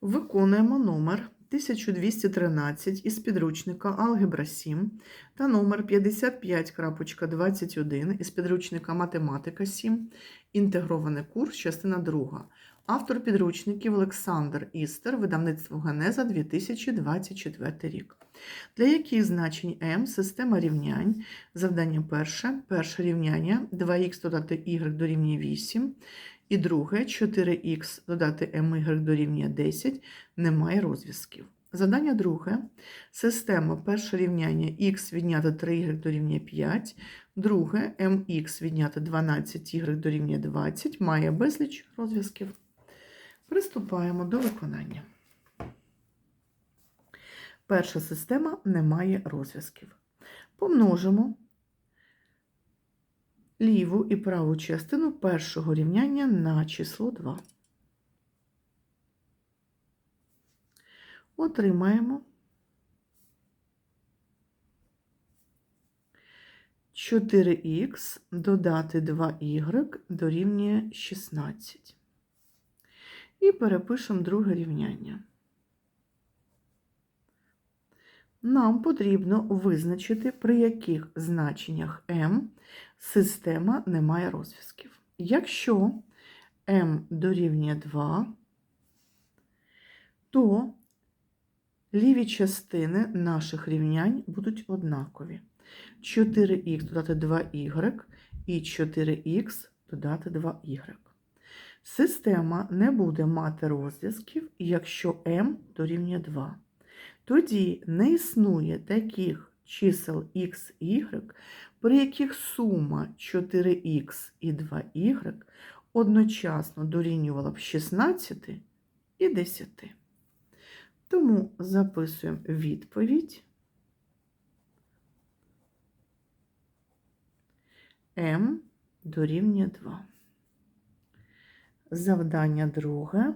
Виконуємо номер 1213 із підручника Алгебра 7 та номер 55.21 із підручника Математика 7, інтегрований курс, частина 2. Автор підручників Олександр Істер, видавництво Генеза 2024 рік. Для яких значень m система рівнянь? Завдання перше. Перше рівняння 2х додати y дорівнює 8. І друге 4х додати my дорівнює 10 немає розв'язків. Задання друге. Система перше рівняння х відняти 3y дорівнює 5. Друге mx відняти 12y дорівнює 20 має безліч розв'язків. Приступаємо до виконання. Перша система не має розв'язків. Помножимо ліву і праву частину першого рівняння на число 2. Отримаємо 4х додати 2y дорівнює 16. І перепишемо друге рівняння. Нам потрібно визначити, при яких значеннях m система не має розв'язків. Якщо m дорівнює 2, то ліві частини наших рівнянь будуть однакові. 4х додати 2y і 4х додати 2y. Система не буде мати розв'язків, якщо m дорівнює 2. Тоді не існує таких чисел x y, при яких сума 4х і 2y одночасно дорівнювала б 16 і 10. Тому записуємо відповідь m дорівнює 2. Завдання друге.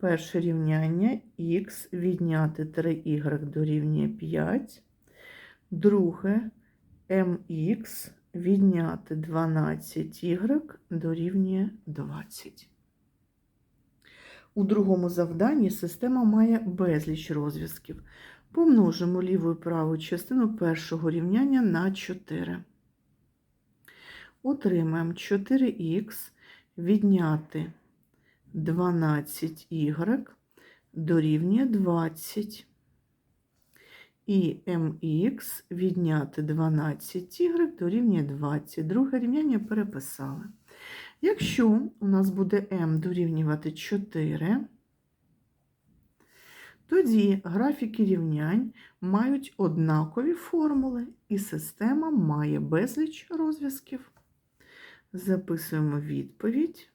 Перше рівняння х відняти 3y дорівнює 5. Друге mx відняти 12y дорівнює 20. У другому завданні система має безліч розв'язків. Помножимо ліву і праву частину першого рівняння на 4. Отримаємо 4х відняти 12y дорівнює 20. І mx відняти 12y дорівнює 20. Друге рівняння переписали. Якщо у нас буде m дорівнювати 4, тоді графіки рівнянь мають однакові формули, і система має безліч розв'язків. Записуємо відповідь.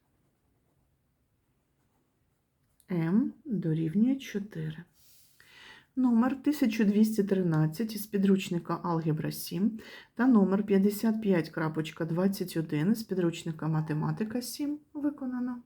М дорівнює 4. Номер 1213 із підручника Алгебра 7 та номер 55.21 з підручника Математика 7 виконано.